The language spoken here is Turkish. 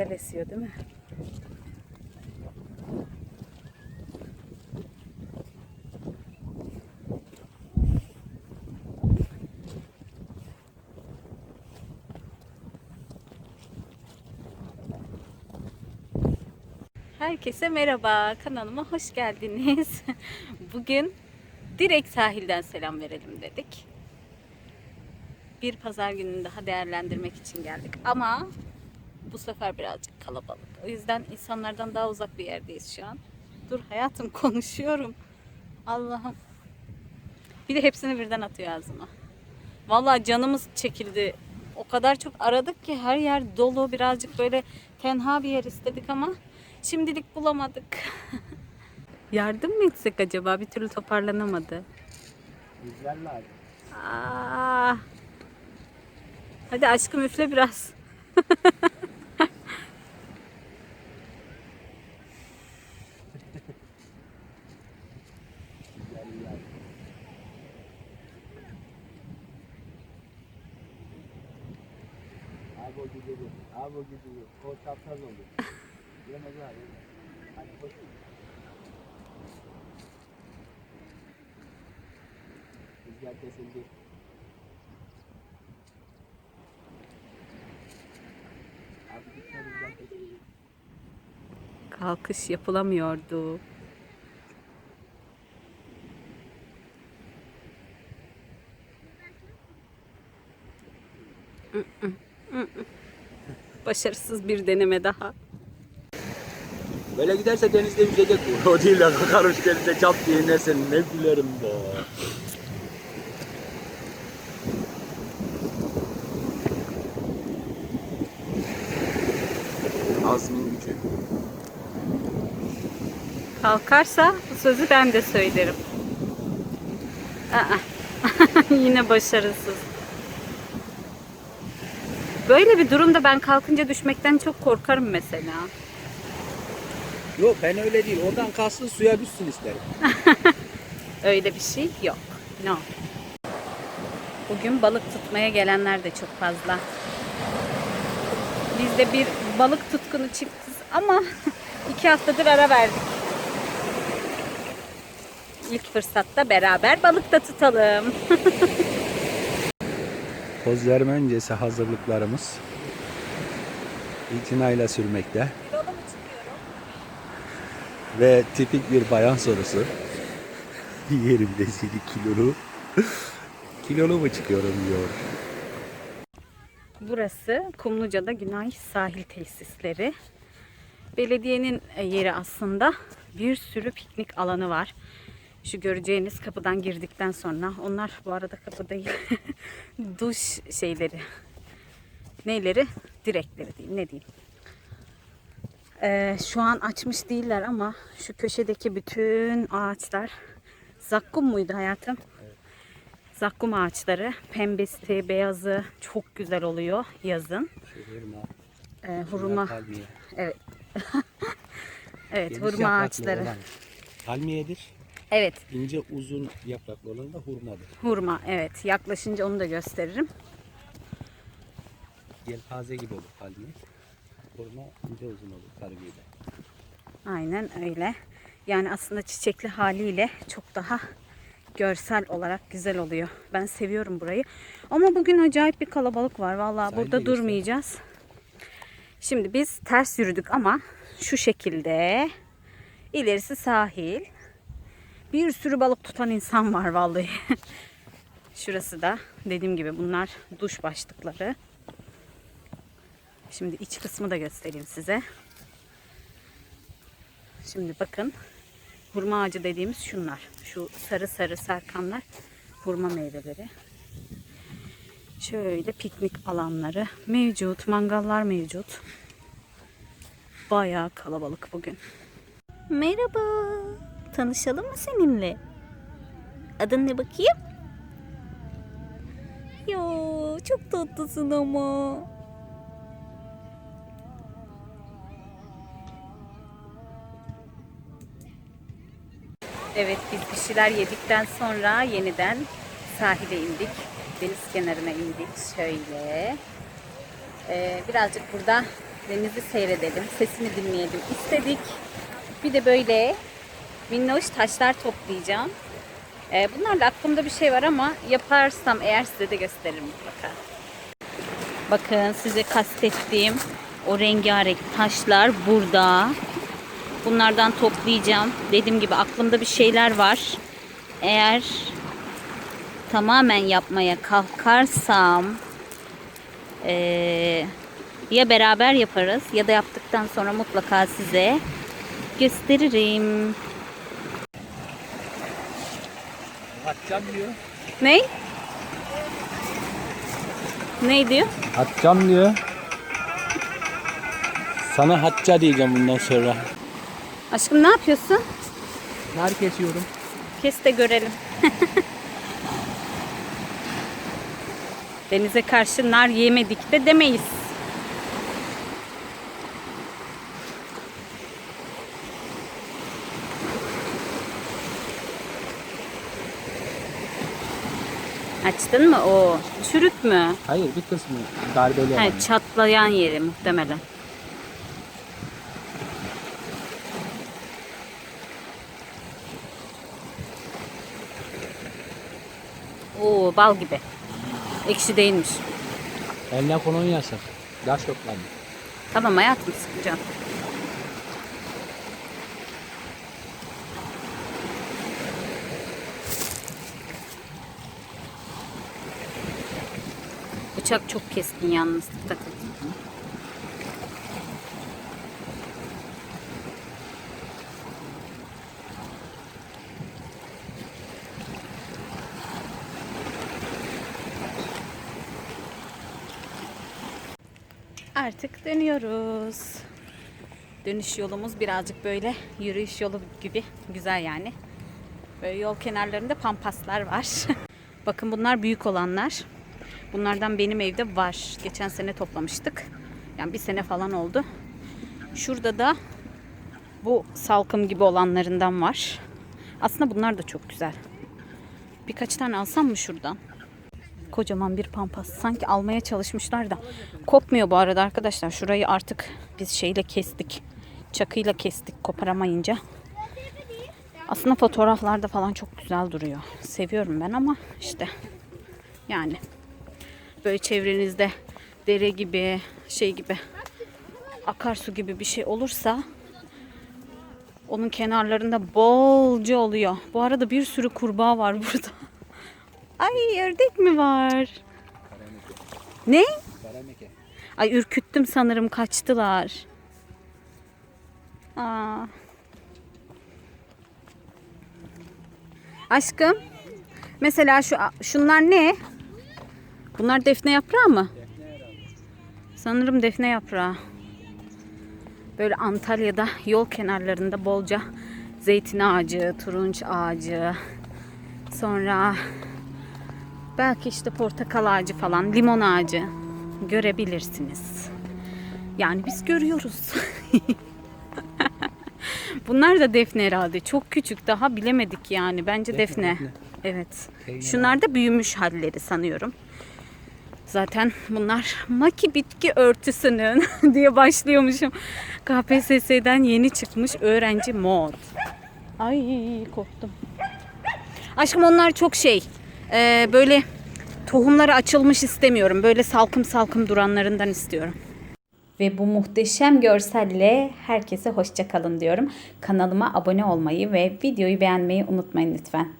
güzel esiyor değil mi? Herkese merhaba. Kanalıma hoş geldiniz. Bugün direkt sahilden selam verelim dedik. Bir pazar gününü daha değerlendirmek için geldik. Ama bu sefer birazcık kalabalık. O yüzden insanlardan daha uzak bir yerdeyiz şu an. Dur hayatım konuşuyorum. Allah'ım. Bir de hepsini birden atıyor ağzıma. Vallahi canımız çekildi. O kadar çok aradık ki her yer dolu. Birazcık böyle tenha bir yer istedik ama şimdilik bulamadık. Yardım mı etsek acaba? Bir türlü toparlanamadı. Güzeller. Aa. Hadi aşkım üfle biraz. O gidiyor. Abi o gidiyor. O çapraz oldu. Yemez abi. Hadi koş. Rüzgar kesildi. Kalkış yapılamıyordu. Başarısız bir deneme daha. Böyle giderse denizde yüzecek bu. O değil de karış denize çat diye inersen ne gülerim be. Azmin gücü. Kalkarsa bu sözü ben de söylerim. Aa, yine başarısız. Böyle bir durumda ben kalkınca düşmekten çok korkarım mesela. Yok ben öyle değil. Oradan kalsın suya düşsün isterim. Öyle bir şey yok. No. Bugün balık tutmaya gelenler de çok fazla. Biz de bir balık tutkunu çiftiz ama iki haftadır ara verdik. İlk fırsatta beraber balık da tutalım. Poz verme öncesi hazırlıklarımız itinayla sürmekte. Ve tipik bir bayan sorusu. Yerimde seni kilolu. kilolu mu çıkıyorum diyor. Burası Kumluca'da Günay Sahil Tesisleri. Belediyenin e, yeri aslında bir sürü piknik alanı var. Şu göreceğiniz kapıdan girdikten sonra onlar bu arada kapı değil duş şeyleri neyleri direkleri diyeyim ne diyeyim. Ee, şu an açmış değiller ama şu köşedeki bütün ağaçlar zakkum muydu hayatım? Zakkum ağaçları pembesi, beyazı çok güzel oluyor yazın. Ee, hurma, evet. evet, hurma ağaçları. Palmiyedir. Evet, İnce uzun yapraklı olan da hurmadır. hurma. Evet, yaklaşınca onu da gösteririm. Yelpaze gibi olur palmiye. Hurma ince uzun olur karbiyede. Aynen öyle. Yani aslında çiçekli haliyle çok daha görsel olarak güzel oluyor. Ben seviyorum burayı. Ama bugün acayip bir kalabalık var. Vallahi Sahilde burada durmayacağız. Şimdi biz ters yürüdük ama şu şekilde ilerisi sahil. Bir sürü balık tutan insan var vallahi. Şurası da dediğim gibi bunlar duş başlıkları. Şimdi iç kısmı da göstereyim size. Şimdi bakın hurma ağacı dediğimiz şunlar. Şu sarı sarı sarkanlar hurma meyveleri. Şöyle piknik alanları mevcut, mangallar mevcut. Bayağı kalabalık bugün. Merhaba. Tanışalım mı seninle? Adın ne bakayım? Yo, çok tatlısın ama. Evet biz bir şeyler yedikten sonra yeniden sahile indik. Deniz kenarına indik şöyle. Ee, birazcık burada Denizi seyredelim, sesini dinleyelim istedik. Bir de böyle minnoş taşlar toplayacağım. Ee, bunlarla aklımda bir şey var ama yaparsam eğer size de gösteririm mutlaka. Bakın size kastettiğim o rengarenk taşlar burada. Bunlardan toplayacağım. Dediğim gibi aklımda bir şeyler var. Eğer tamamen yapmaya kalkarsam eee, ya beraber yaparız ya da yaptıktan sonra mutlaka size gösteririm. Atacağım diyor. Ne? Ne diyor? Atacağım diyor. Sana hatça diyeceğim bundan sonra. Aşkım ne yapıyorsun? Nar kesiyorum. Kes de görelim. Denize karşı nar yemedik de demeyiz. Açtın mı o? Çürük mü? Hayır bir kısmı darbeli Ha, yani. çatlayan yeri muhtemelen. Oo bal gibi. Ekşi değilmiş. Eline kolonya yasak. Yaş yok lan. Tamam hayatım sıkacağım. Bıçak çok keskin yalnız dikkat et. Artık dönüyoruz. Dönüş yolumuz birazcık böyle yürüyüş yolu gibi güzel yani. Böyle yol kenarlarında pampaslar var. Bakın bunlar büyük olanlar. Bunlardan benim evde var. Geçen sene toplamıştık. Yani bir sene falan oldu. Şurada da bu salkım gibi olanlarından var. Aslında bunlar da çok güzel. Birkaç tane alsam mı şuradan? Kocaman bir pampas. Sanki almaya çalışmışlar da. Kopmuyor bu arada arkadaşlar. Şurayı artık biz şeyle kestik. Çakıyla kestik koparamayınca. Aslında fotoğraflarda falan çok güzel duruyor. Seviyorum ben ama işte yani böyle çevrenizde dere gibi şey gibi akarsu gibi bir şey olursa onun kenarlarında bolca oluyor. Bu arada bir sürü kurbağa var burada. Ay ördek mi var? Ne? Ay ürküttüm sanırım kaçtılar. Aa. Aşkım. Mesela şu şunlar ne? Bunlar defne yaprağı mı? Sanırım defne yaprağı. Böyle Antalya'da yol kenarlarında bolca zeytin ağacı, turunç ağacı, sonra belki işte portakal ağacı falan, limon ağacı görebilirsiniz. Yani biz görüyoruz. Bunlar da defne herhalde. Çok küçük daha bilemedik yani. Bence defne. defne. Evet. Peynir Şunlar da büyümüş halleri sanıyorum. Zaten bunlar maki bitki örtüsünün diye başlıyormuşum. KPSS'den yeni çıkmış öğrenci mod. Ay korktum. Aşkım onlar çok şey. e, böyle tohumları açılmış istemiyorum. Böyle salkım salkım duranlarından istiyorum. Ve bu muhteşem görselle herkese hoşça kalın diyorum. Kanalıma abone olmayı ve videoyu beğenmeyi unutmayın lütfen.